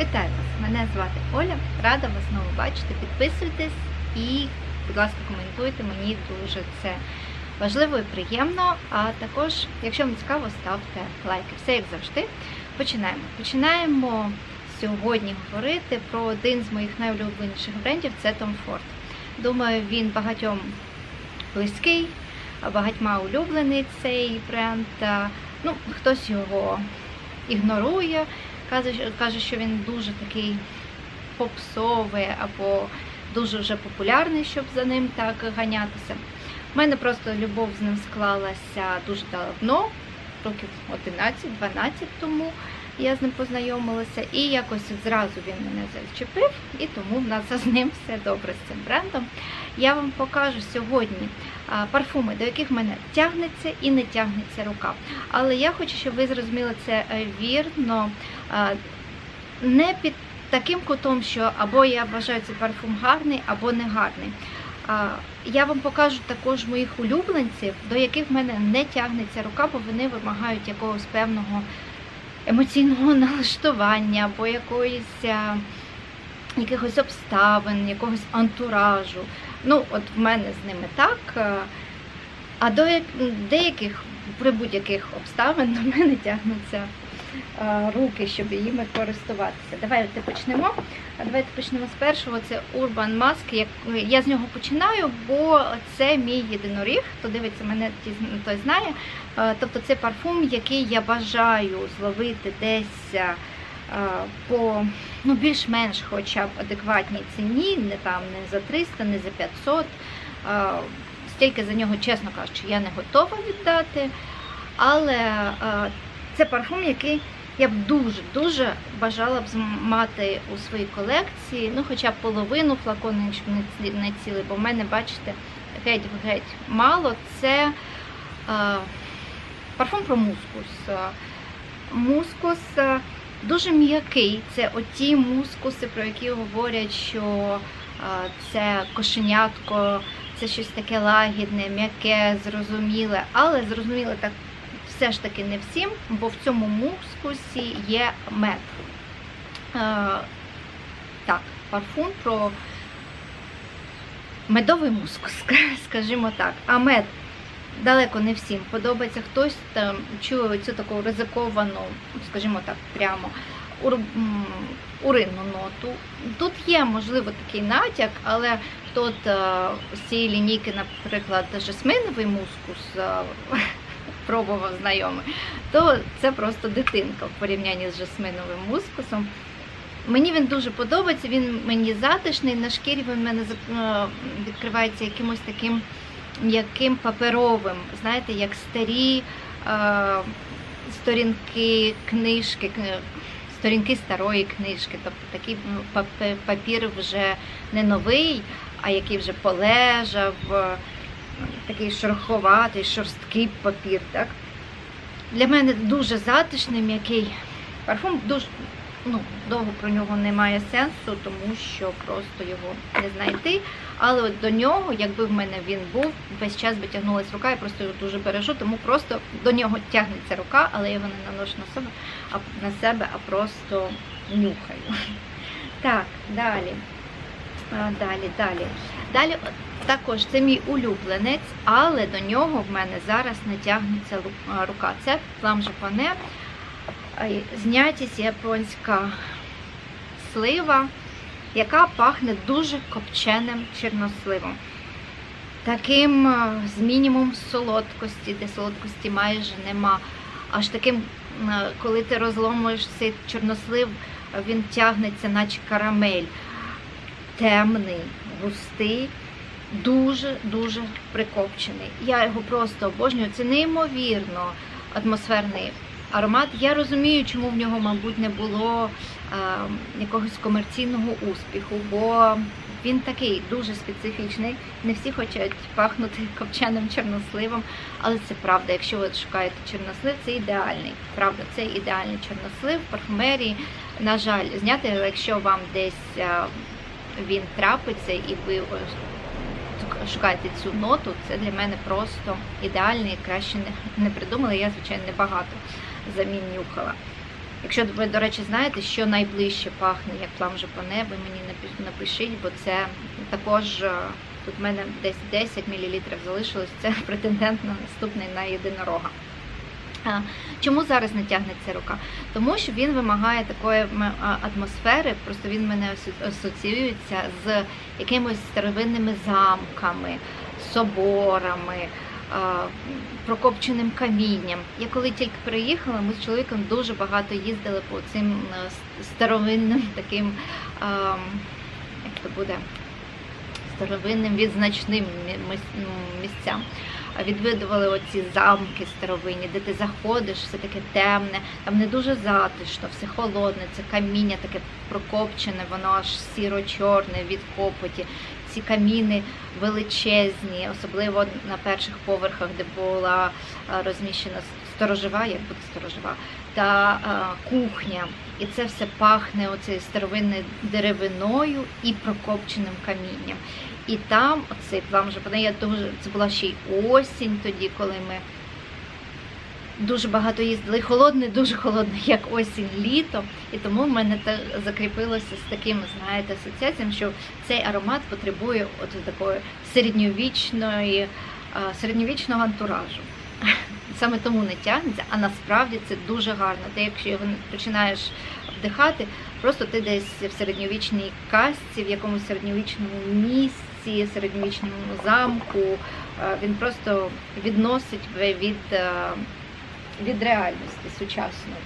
Вітаю вас! Мене звати Оля. Рада вас знову бачити. Підписуйтесь і, будь ласка, коментуйте. Мені дуже це важливо і приємно. А також, якщо вам цікаво, ставте лайки. Все як завжди. Починаємо. Починаємо сьогодні говорити про один з моїх найулюбленіших брендів це Tom Ford. Думаю, він багатьом близький, багатьма улюблений цей бренд. Ну, хтось його ігнорує, каже, що він дуже такий попсовий або дуже вже популярний, щоб за ним так ганятися. У мене просто любов з ним склалася дуже давно, років 11-12 тому я з ним познайомилася, і якось зразу він мене зачепив, і тому в нас з ним все добре з цим брендом. Я вам покажу сьогодні парфуми, до яких в мене тягнеться і не тягнеться рука. Але я хочу, щоб ви зрозуміли це е, вірно, не під таким кутом, що або я вважаю цей парфум гарний, або не гарний. Я вам покажу також моїх улюбленців, до яких в мене не тягнеться рука, бо вони вимагають якогось певного емоційного налаштування або якоїсь якихось обставин, якогось антуражу. Ну, от в мене з ними так. а, А до деяких при будь-яких обставин до мене тягнуться руки, щоб їми користуватися. Давайте почнемо. Давайте почнемо з першого. Це Urban Mask. Я з нього починаю, бо це мій єдиноріг. Хто дивиться мене, той знає. Е, Тобто це парфум, який я бажаю зловити десь е, по ну, більш-менш хоча б адекватній ціні, не там не за 300, не за 500. Е, Стільки за нього, чесно кажучи, я не готова віддати. Але е, це парфум, який я б дуже-дуже бажала б мати у своїй колекції, ну хоча б половину флакону, якщо не цілий, бо в мене, бачите, геть-геть мало. Це е, парфум про мускус. Мускус е, дуже м'який. Це оті мускуси, про які говорять, що е, це кошенятко, це щось таке лагідне, м'яке, зрозуміле, але зрозуміле так все ж таки не всім, бо в цьому мускусі є мед. Е, так, парфум про медовий мускус, скажімо так. А мед далеко не всім подобається. Хтось там чує цю таку ризиковану, скажімо так, прямо ур, уринну ноту. Тут є, можливо, такий натяк, але от, е, з цієї лінійки, наприклад, жасминовий мускус е, пробував знайомий, то це просто дитинка в порівнянні з жасминовим мускусом. Мені він дуже подобається, він мені затишний, на шкірі він в мене е, відкривається якимось таким м'яким паперовим, знаєте, як старі е, сторінки книжки, сторінки старої книжки. Тобто такий ну, папір вже не новий, а який вже полежав, е, такий шероховатий, шорсткий папір. Так? Для мене дуже затишний, м'який парфум. Дуже, ну, довго про нього немає сенсу, тому що просто його не знайти. Але от до нього, якби в мене він був, весь час би тягнулася рука, я просто його дуже бережу, тому просто до нього тягнеться рука, але я його не наношу на себе, а на себе, а просто нюхаю. Так, далі. Далі, далі. Далі також це мій улюбленець, але до нього в мене зараз не тягнеться ру- а, рука. Це плам жапане, знятість японська слива, яка пахне дуже копченим чорносливом. Таким з мінімум солодкості, де солодкості майже нема. Аж таким, коли ти розломуєш цей чорнослив, він тягнеться, наче карамель. Темний, густий, дуже-дуже прикопчений. Я його просто обожнюю. Це неймовірно атмосферний аромат. Я розумію, чому в нього, мабуть, не було е, якогось комерційного успіху, бо він такий дуже специфічний. Не всі хочуть пахнути копченим чорносливом, але це правда. Якщо ви шукаєте чорнослив, це ідеальний. Правда, це ідеальний чорнослив парфумерії. На жаль, зняти, але якщо вам десь е, він трапиться і ви шукаєте цю ноту, це для мене просто ідеальний, краще не, придумала. Я, звичайно, не багато замін нюхала. Якщо ви, до речі, знаєте, що найближче пахне, як плам жапоне, ви мені напишіть, бо це також е, тут в мене десь 10 мл залишилось. Це претендент на наступний на єдинорога. Чому зараз не тягнеться рука? Тому що він вимагає такої атмосфери, просто він мене асоціюється з якимись старовинними замками, соборами, прокопченим камінням. Я коли тільки приїхала, ми з чоловіком дуже багато їздили по цим е, старовинним таким, як це буде, старовинним відзначним ну, місцям. Відвідували оці замки старовинні, де ти заходиш, все таке темне, там не дуже затишно, все холодне, це каміння таке прокопчене, воно аж сіро-чорне від копоті. Ці каміни величезні, особливо на перших поверхах, де була розміщена сторожова, як буде сторожова, та а, кухня. І це все пахне оцею старовинною деревиною і прокопченим камінням. І там оцей плам жапоне, я дуже це була ще й осінь тоді, коли ми дуже багато їздили. Холодне, дуже холодне, як осінь, літо. І тому в мене так закріпилося з таким, знаєте, асоціаціями, що цей аромат потребує от такої середньовічної, середньовічного антуражу. Саме тому не тягнеться, а насправді це дуже гарно. Ти, якщо його починаєш вдихати, просто ти десь в середньовічній казці, в якомусь середньовічному місці, середньовічному замку. Е, Він просто відносить від, е, від реальності сучасної.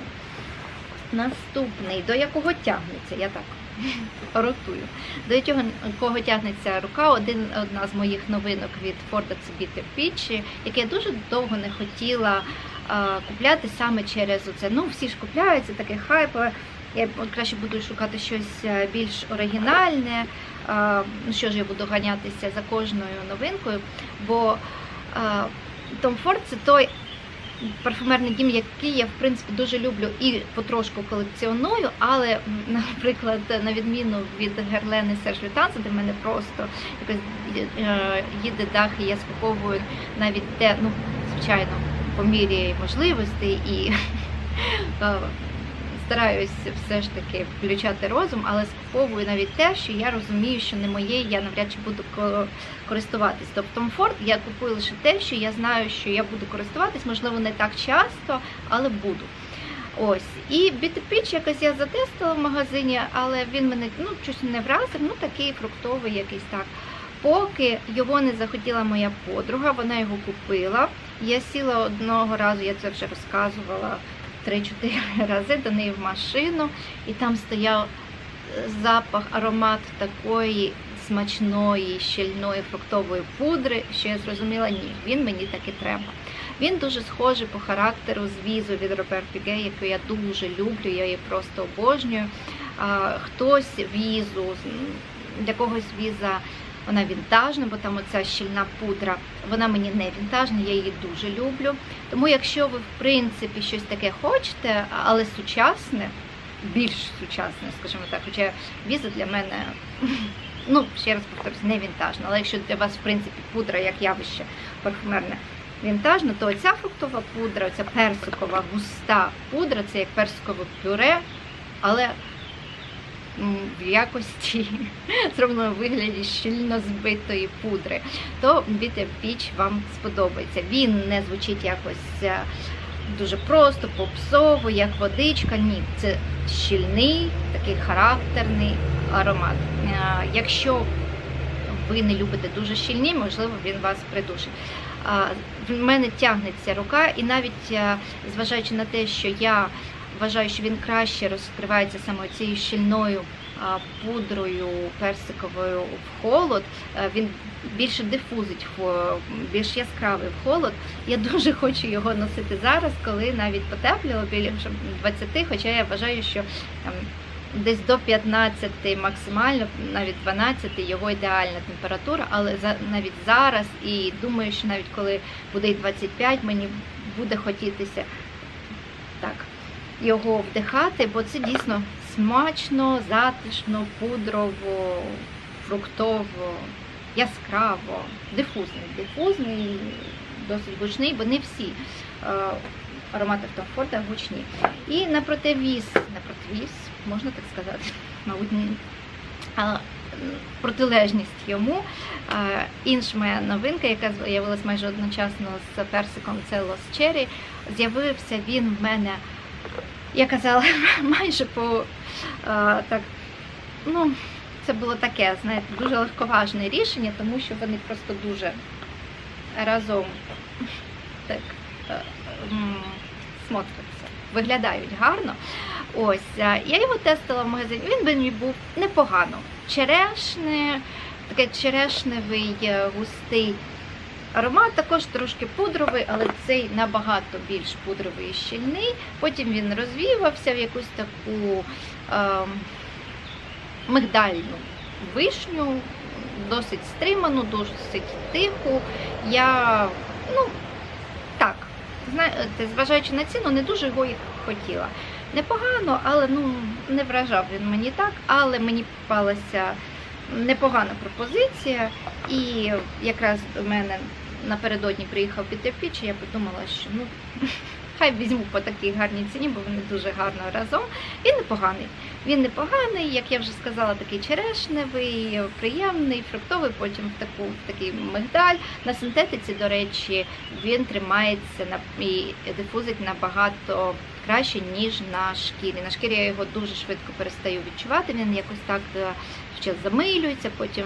Наступний, до якого тягнеться, я так ротую. До якого кого тягнеться рука, один, одна з моїх новинок від це Bitter Peach, яке я дуже довго не хотіла а, купляти саме через оце. Ну, всі ж купляють, це таке хайпове. Я краще буду шукати щось е, більш оригінальне. Ну що ж, я буду ганятися за кожною новинкою, бо Tom Ford це той парфумерний дім, який я в принципі дуже люблю і потрошку колекціоную, але, наприклад, на відміну від Герлени Серж Лютанса, де в мене просто якось е, їде дах, і я скуповую навіть те, ну, звичайно, по мірі можливостей і е, стараюсь все ж таки включати розум, але скуповую навіть те, що я розумію, що не моє, я навряд чи буду користуватись. Тобто Форд я купую лише те, що я знаю, що я буду користуватись, можливо, не так часто, але буду. Ось. І бітепіч якось я затестила в магазині, але він мене ну, щось не вразив, ну такий фруктовий якийсь так. Поки його не захотіла моя подруга, вона його купила. Я сіла одного разу, я це вже розказувала 3-4 рази до неї в машину, і там стояв е, запах, аромат такої смачної, щільної фруктової пудри, що я зрозуміла, ні, він мені так і треба. Він дуже схожий по характеру з візу від Робер Піге, яку я дуже люблю, я її просто обожнюю. Хтось візу, для когось віза вона вінтажна, бо там оця щільна пудра, вона мені не вінтажна, я її дуже люблю. Тому якщо ви, в принципі, щось таке хочете, але сучасне, більш сучасне, скажімо так, хоча віза для мене, ну, ще раз повторюсь, не вінтажна, але якщо для вас, в принципі, пудра як явище парфумерне вінтажна, то оця фруктова пудра, оця персикова густа пудра, це як персикове пюре, але в якості зроблено вигляді щільно збитої пудри, то Bitter Peach вам сподобається. Він не звучить якось е, дуже просто, попсово, як водичка. Ні, це щільний, такий характерний аромат. Е, Якщо ви не любите дуже щільні, можливо, він вас придушить. В мене тягнеться рука, і навіть е, зважаючи на те, що я вважаю, що він краще розкривається саме цією щільною пудрою персиковою в холод, е, він більше дифузить, більш яскравий в холод. Я дуже хочу його носити зараз, коли навіть потепліло біля 20, хоча я вважаю, що там, десь до 15 максимально, навіть 12 його ідеальна температура, але навіть зараз і думаю, що навіть коли буде і 25, мені буде хотітися його вдихати, бо це дійсно смачно, затишно, пудрово, фруктово, яскраво, дифузний. Дифузний, досить гучний, бо не всі е, аромати Том Форда гучні. І на противіз, на противіз, можна так сказати, мабуть. А, протилежність йому. А, Інша моя новинка, яка з'явилась майже одночасно з персиком, це Lost Cherry. З'явився він в мене, я казала, майже по а, так, ну, це було таке, знаєте, дуже легковажне рішення, тому що вони просто дуже разом так е, смотряться, виглядають гарно. Ось, а, я його тестила в магазині, він мені був непогано. Черешне, таке черешневий е, густий аромат, також трошки пудровий, але цей набагато більш пудровий і щільний. Потім він розвівався в якусь таку ем, мигдальну вишню, досить стриману, досить тиху. Я, ну, так, знаєте, зважаючи на ціну, не дуже його і хотіла. Непогано, але ну, не вражав він мені так, але мені попалася непогана пропозиція. І якраз до мене напередодні приїхав пітерпіч, і я подумала, що ну, хай візьму по такій гарній ціні, бо вони дуже гарно разом. Він непоганий. Він непоганий, як я вже сказала, такий черешневий, приємний, фруктовий, потім в таку в такий мигдаль. На синтетиці, до речі, він тримається на і дифузить набагато краще, ніж на шкірі. На шкірі я його дуже швидко перестаю відчувати. Він якось так е, ще замилюється, потім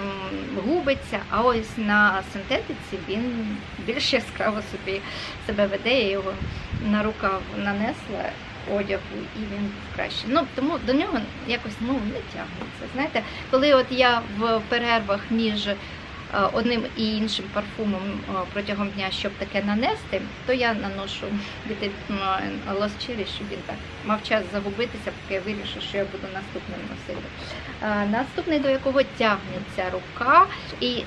губиться. А ось на синтетиці він більш яскраво собі себе веде. Я його на рукав нанесла одягу, і він краще. Ну тому до нього якось ну не тягнеться. Знаєте, коли от я в перервах між одним і іншим парфумом е, протягом дня, щоб таке нанести, то я наношу від Cherry, щоб він так мав час загубитися, поки я вирішу, що я буду наступним носити. Е, Наступний, до якого тягнеться рука,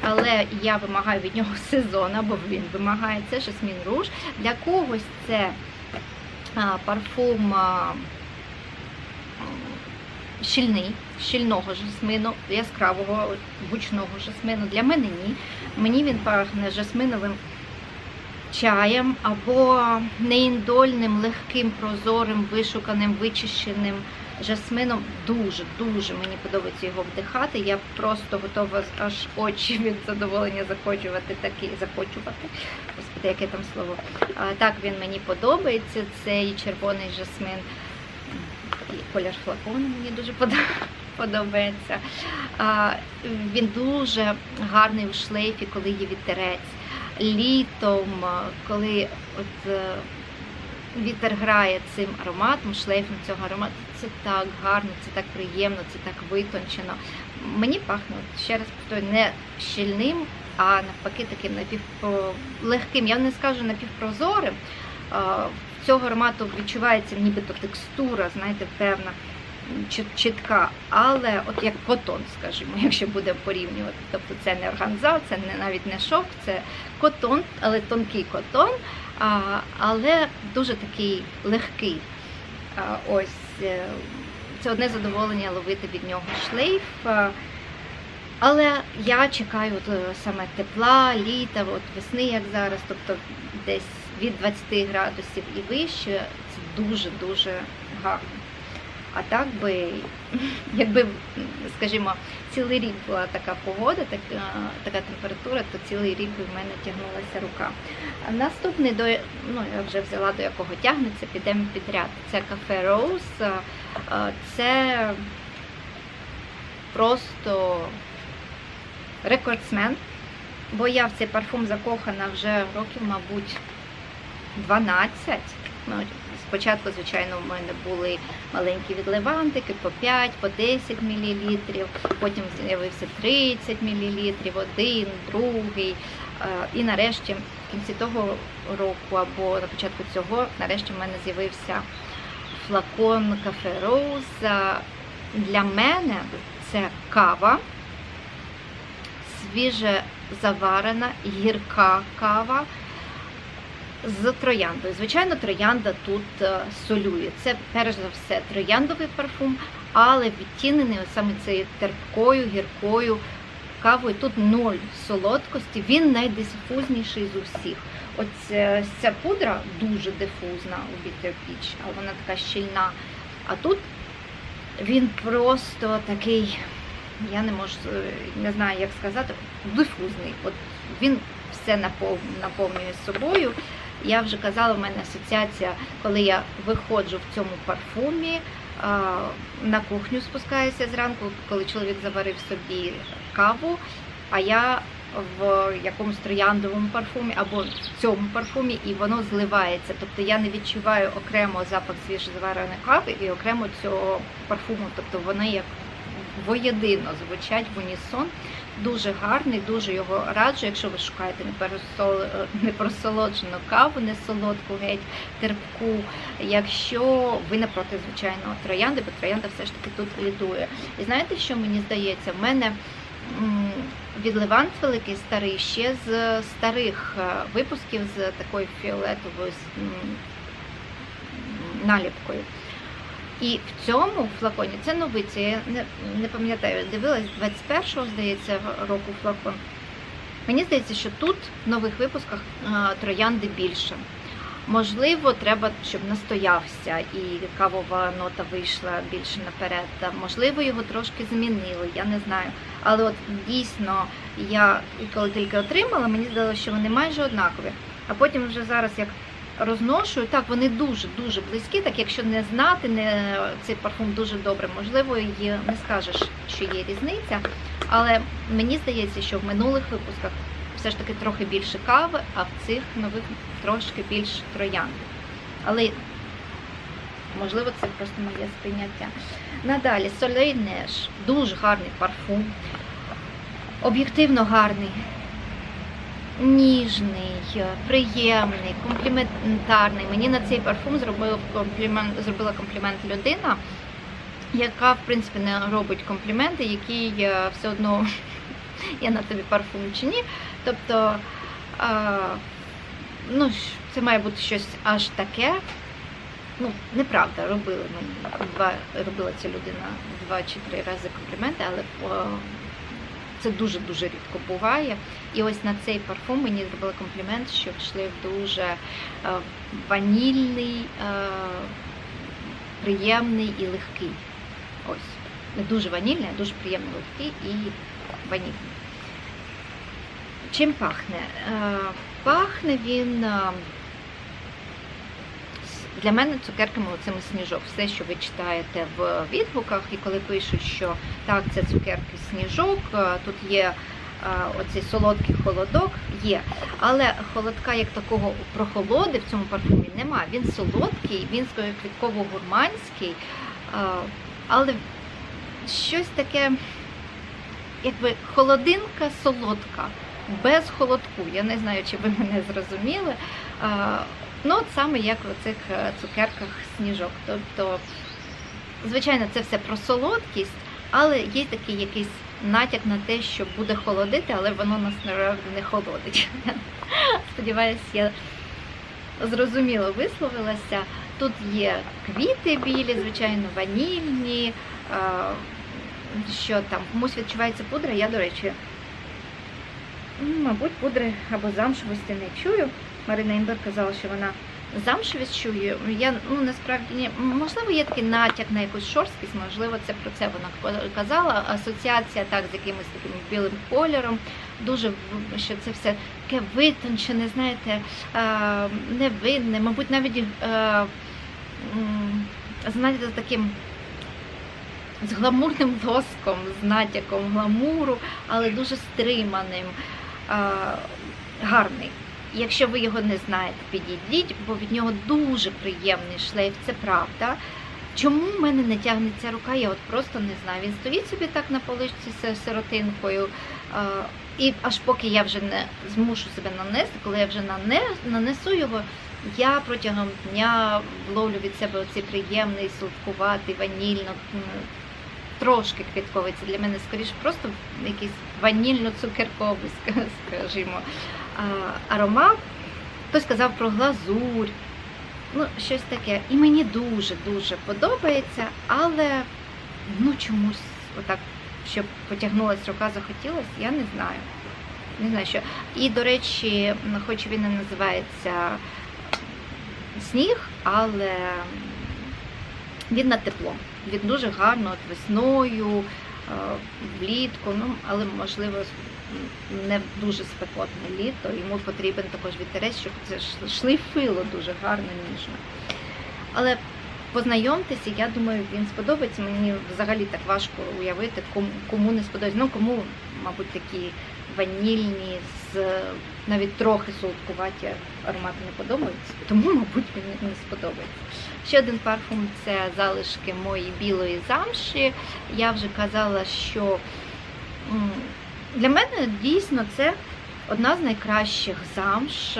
але я вимагаю від нього сезон, або він вимагає, це Жасмін Руж. Для когось це парфум щільний, щільного жасмину, яскравого гучного жасмину. Для мене ні. Мені він пахне жасминовим чаєм або неіндольним, легким, прозорим, вишуканим, вичищеним жасмином. Дуже, дуже мені подобається його вдихати. Я просто готова аж очі від задоволення закочувати такий, закочувати. Господи, яке там слово. А, так він мені подобається. Цей червоний жасмин. І колір флакону мені дуже подобається. Подобається. Він дуже гарний у шлейфі, коли є вітерець. Літом, коли от е, вітер грає цим ароматом, шлейфом цього аромату, це так гарно, це так приємно, це так витончено. Мені пахне, ще раз повторюю, не щільним, а навпаки таким напівпро... легким. Я не скажу напівпрозорим. Цього аромату відчувається нібито текстура, знаєте, певна чітка, але от як котон, скажімо, якщо буде порівнювати. Тобто це не органза, це не навіть не шовк, це котон, але тонкий котон, а, але дуже такий легкий. А, ось е, це одне задоволення ловити від нього шлейф. Але я чекаю от, е, саме тепла, літа, от весни, як зараз, тобто десь від 20 градусів і вище, це дуже-дуже гарно. А так би, якби, скажімо, цілий рік була така погода, така, така температура, то цілий рік би в мене тягнулася рука. Наступний, до, ну, я вже взяла до якого тягнеться, підемо підряд. Це кафе Роуз. Це просто рекордсмен, бо я в цей парфум закохана вже років, мабуть, 12. Спочатку, звичайно, в мене були маленькі відливантики по 5, по 10 мл, потім з'явився 30 мл, один, другий. Е, І нарешті, в кінці того року або на початку цього, нарешті в мене з'явився флакон кафе Роуз. Для мене це кава, свіже заварена, гірка кава з трояндою. Звичайно, троянда тут е, солює. Це перш за все трояндовий парфум, але відтінений саме цією терпкою, гіркою кавою. Тут ноль солодкості, він найдифузніший з усіх. Оця ця пудра дуже дифузна у Bitter Peach, а вона така щільна. А тут він просто такий, я не можу, е, не знаю, як сказати, дифузний. От він все наповнює собою. Я вже казала, в мене асоціація, коли я виходжу в цьому парфумі, на кухню спускаюся зранку, коли чоловік заварив собі каву, а я в якомусь трояндовому парфумі або в цьому парфумі, і воно зливається. Тобто я не відчуваю окремо запах свіжозавареної кави і окремо цього парфуму. Тобто вони як воєдино звучать в унісон. Дуже гарний, дуже його раджу, якщо ви шукаєте не просолоджену каву, не солодку, геть терпку. Якщо ви не проти звичайного троянди, бо троянда все ж таки тут лідує. І знаєте, що мені здається? В мене відливант великий старий ще з старих е, випусків з такою фіолетовою наліпкою. І в цьому флаконі це новий, це я не, не пам'ятаю, дивилась 21-го, здається, року флакон. Мені здається, що тут в нових випусках троянди більше. Можливо, треба, щоб настоявся і кавова нота вийшла більше наперед. Та, можливо, його трошки змінили, я не знаю. Але от дійсно я коли тільки отримала, мені здалося, що вони майже однакові. А потім вже зараз як розношую, так вони дуже дуже близькі. Так якщо не знати, не цей парфум дуже добре, можливо, і не скажеш, що є різниця. Але мені здається, що в минулих випусках все ж таки трохи більше кави, а в цих нових трошки більше троянди. Але можливо це просто моє сприйняття. Надалі Soleil дуже гарний парфум. Об'єктивно гарний, ніжний, приємний, компліментарний. Мені на цей парфум зробив комплімент, зробила комплімент людина, яка в принципі не робить компліменти, які е, все одно я на тобі парфум чи ні. Тобто, а, ну, це має бути щось аж таке. Ну, неправда, робили мені два, робила ця людина два чи три рази компліменти, але о, це дуже-дуже рідко буває. І ось на цей парфум мені зробили комплімент, що шлейф дуже е, ванільний, е, приємний і легкий. Ось. Не дуже ванільний, а дуже приємний легкий і ванільний. Чим пахне? Е, Пахне він для мене цукерками оцими сніжок. Все, що ви читаєте в відгуках, і коли пишуть, що так, це цукерки сніжок, е, тут є е, оцей солодкий холодок, є. Але холодка як такого прохолоди в цьому парфумі немає. Він солодкий, він квітково-гурманський, е, але щось таке, якби холодинка солодка без холодку. Я не знаю, чи ви мене зрозуміли. Ну, от саме як в цих е, цукерках сніжок. Тобто, звичайно, це все про солодкість, але є такий якийсь натяк на те, що буде холодити, але воно насправді не холодить. Сподіваюсь, я зрозуміло висловилася. Тут є квіти білі, звичайно, ванільні. Що там, комусь відчувається пудра, я, до речі, мабуть, пудри або замшевості не чую. Марина Імбер казала, що вона замшевість чує. Я ну насправді ні. Можливо, є такий натяк на якусь шорсткість, можливо, це про це вона казала. Асоціація так з якимось таким білим кольором. Дуже що це все таке витончене, знаєте, невинне, мабуть, навіть е, знаєте, з таким. З гламурним доском, з натяком гламуру, але дуже стриманим, гарний. Якщо ви його не знаєте, підійдіть, бо від нього дуже приємний шлейф, це правда. Чому в мене не тягнеться рука, я от просто не знаю. Він стоїть собі так на поличці з сиротинкою. І аж поки я вже не змушу себе нанести, коли я вже нанесу його, я протягом дня вловлю від себе оцей приємний, солодкуватий, ванільно, трошки квітковий. Це для мене скоріше просто якийсь ванільно-цукерковий, скажімо, аромат. Хтось казав про глазурь, ну, щось таке. І мені дуже-дуже подобається, але ну чомусь отак щоб потягнулась рука, захотілось, я не знаю. Не знаю, що. І, до речі, хоч він і називається сніг, але він на тепло. Він дуже гарно от весною, е, влітку, ну, але можливо не дуже спекотне літо. Йому потрібен також вітерець, щоб це шлейфило дуже гарно, ніжно. Але познайомтеся, я думаю, він сподобається. Мені взагалі так важко уявити, кому, кому не сподобається. Ну, кому, мабуть, такі ванільні, з навіть трохи солодкуваті аромати не подобаються, тому, мабуть, мені не сподобається. Ще один парфум це залишки моєї білої замші. Я вже казала, що для мене дійсно це одна з найкращих замш.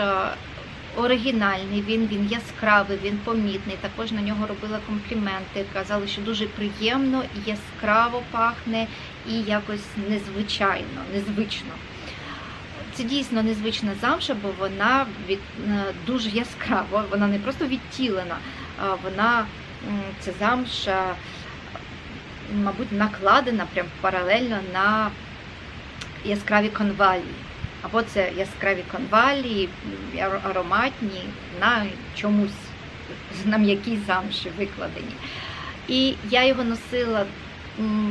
Оригінальний він, він яскравий, він помітний. Також на нього робила компліменти. Казали, що дуже приємно, яскраво пахне і якось незвичайно, незвично. Це дійсно незвична замша, бо вона від, е, дуже яскрава, вона не просто відтілена, а вона ця замша, мабуть, накладена прям паралельно на яскраві конвалії. Або це яскраві конвалії, ароматні на чомусь, на м'якій замші викладені. І я його носила,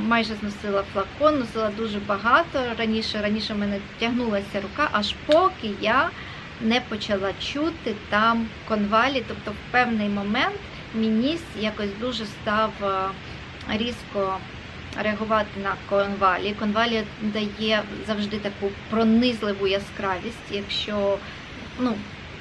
майже зносила флакон, носила дуже багато раніше. Раніше в мене тягнулася рука, аж поки я не почала чути там конвалі. Тобто в певний момент мій ніс якось дуже став е, різко реагувати на конвалі. Конвалі дає завжди таку пронизливу яскравість. Якщо ну,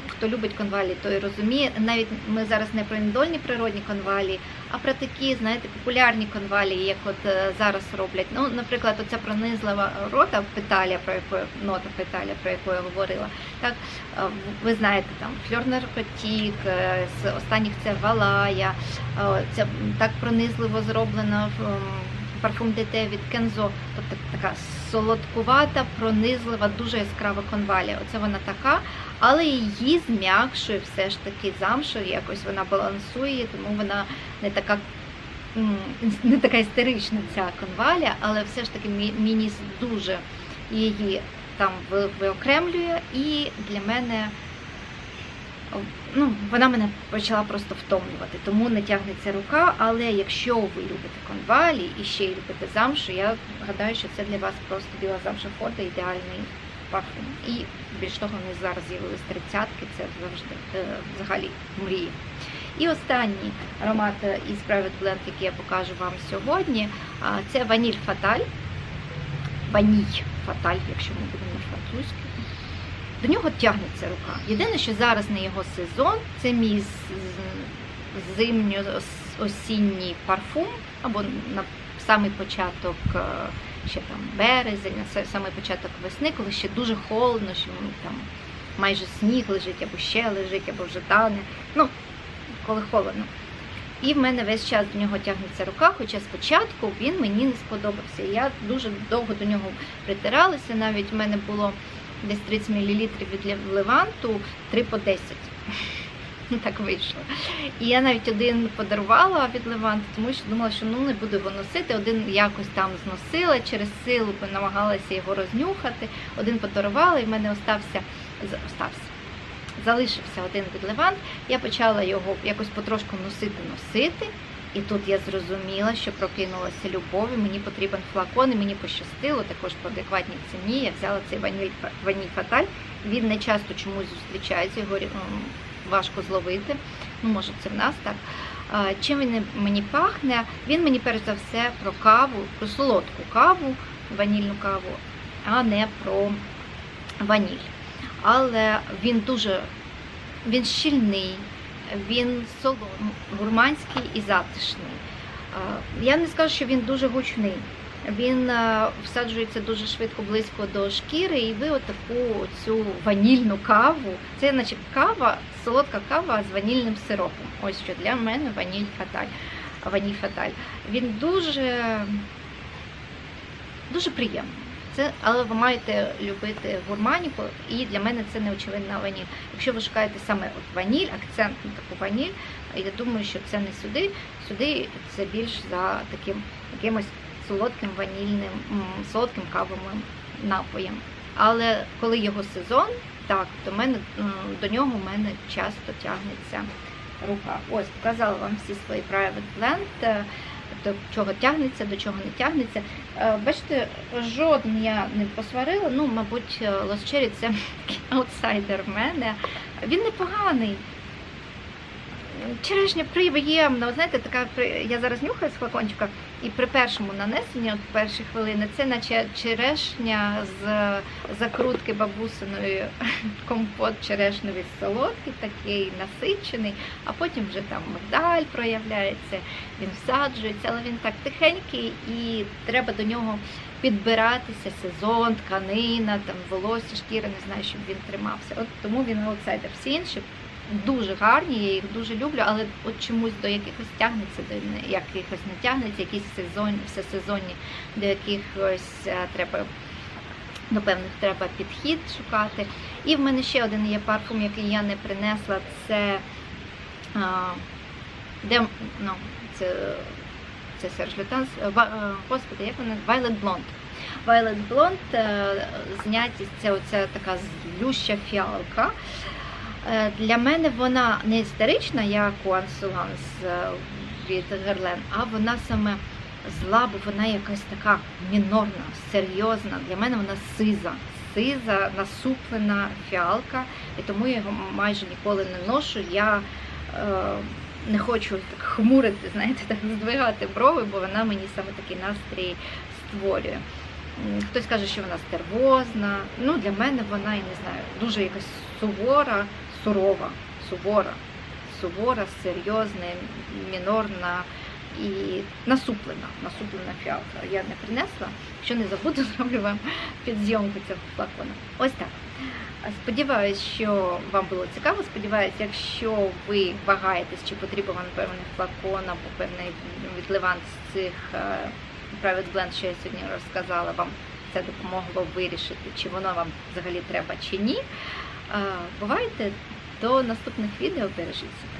хто любить конвалі, той розуміє. Навіть ми зараз не про індольні природні конвалі, а про такі, знаєте, популярні конвалі, як от е, зараз роблять. Ну, наприклад, оця пронизлива рота петаля, про яку нота петаля, про яку я говорила. Так, е, ви знаєте, там фльор наркотік, е, з останніх це валая, це так пронизливо зроблено парфум ДТ від Кензо, тобто така солодкувата, пронизлива, дуже яскрава конвалія. Оце вона така, але її зм'якшує все ж таки замшу, якось вона балансує, тому вона не така. Не така істерична ця конвалія, але все ж таки мі- мініс дуже її там виокремлює, і для мене ну, вона мене почала просто втомлювати, тому не тягнеться рука. Але якщо ви любите конвалі і ще й любите замшу, я гадаю, що це для вас просто біла замша Форда ідеальний парфум. І більш того, вони зараз з'явились тридцятки, це завжди е, взагалі мрія. І останній аромат е, із Private Blend, який я покажу вам сьогодні, це ваніль Фаталь. Ваній Фаталь, якщо ми будемо французьки. До нього тягнеться рука. Єдине, що зараз не його сезон, це мій зимньо-осінній парфум, або на самий початок е, ще там березень, на самий початок весни, коли ще дуже холодно, що там майже сніг лежить, або ще лежить, або вже тане. Ну, коли холодно. І в мене весь час до нього тягнеться рука, хоча спочатку він мені не сподобався. Я дуже довго до нього притиралася. Навіть в мене було десь 30 мл від Лев- Леванту 3 по 10. Ну, Так вийшло. І я навіть один подарувала від Леванту, тому що думала, що ну не буду його носити. Один якось там зносила через силу, намагалася його рознюхати. Один подарувала, і в мене остався, остався. Залишився один від Левант. Я почала його якось потрошку носити, носити. І тут я зрозуміла, що прокинулася любов, і мені потрібен флакон, і мені пощастило також по адекватній ціні. Я взяла цей ваніль, ваніль фаталь. Він не часто чомусь зустрічається, його важко зловити. Ну, може, це в нас так. Чим він мені пахне? Він мені перш за все про каву, про солодку каву, ванільну каву, а не про ваніль. Але він дуже він щільний, він гурманський і затишний. Я не скажу, що він дуже гучний. Він всаджується дуже швидко близько до шкіри, і ви отаку цю ванільну каву. Це наче кава, солодка кава з ванільним сиропом. Ось що для мене ваніль фаталь. Ваніль фаталь. Він дуже, дуже приємний. Це, але ви маєте любити гурманіку, і для мене це не очевидна ваніль. Якщо ви шукаєте саме от ваніль, акцент на таку ваніль, я думаю, що це не сюди. Сюди це більш за таким якимось солодким ванільним, солодким кавовим напоєм. Але коли його сезон, так, то мене, до нього в мене часто тягнеться рука. Ось, показала вам всі свої private blend, до чого тягнеться, до чого не тягнеться. Е, Бачите, жоден я не посварила. Ну, мабуть, Лосчері це аутсайдер в мене. Він непоганий. Черешня приємна, знаєте, така я зараз нюхаю з флакончика, і при першому нанесенні, от перші хвилини, це наче черешня з закрутки бабусиної компот черешневий солодкий, такий насичений, а потім вже там мигдаль проявляється, він всаджується, але він так тихенький і треба до нього підбиратися, сезон, тканина, там волосся, шкіра, не знаю, щоб він тримався. От тому він аутсайдер. Всі інші дуже гарні, я їх дуже люблю, але от чомусь до якихось тягнеться, до якихось не тягнеться, якісь сезон, всесезонні, до якихось е, треба. До певних треба підхід шукати. І в мене ще один є парфум, який я не принесла. Це а, де, ну, це, це Серж Лютанс. е, е, Господи, як вона? Violet Blonde. Violet Blonde е, знятість це оця така злюща фіалка. Е, Для мене вона не історична, як у Ансуланс від Герлен, а вона саме зла, бо вона якась така мінорна, серйозна. Для мене вона сиза. Сиза, насуплена фіалка, і тому я його майже ніколи не ношу. Я е, не хочу так хмурити, знаєте, так здвигати брови, бо вона мені саме такий настрій створює. Хтось каже, що вона стервозна. Ну, для мене вона, я не знаю, дуже якась сувора, сурова, сувора, сувора, серйозна, мінорна і насуплена, насуплена фіалка. Я не принесла. Якщо не забуду, зроблю вам підзйомку цього флакона. Ось так. Сподіваюсь, що вам було цікаво. Сподіваюсь, якщо ви вагаєтесь, чи потрібен вам певний флакон або певний відливант з цих е, Private Blend, що я сьогодні розказала, вам це допомогло вирішити, чи воно вам взагалі треба чи ні. Бувайте до наступних відео, бережіть себе.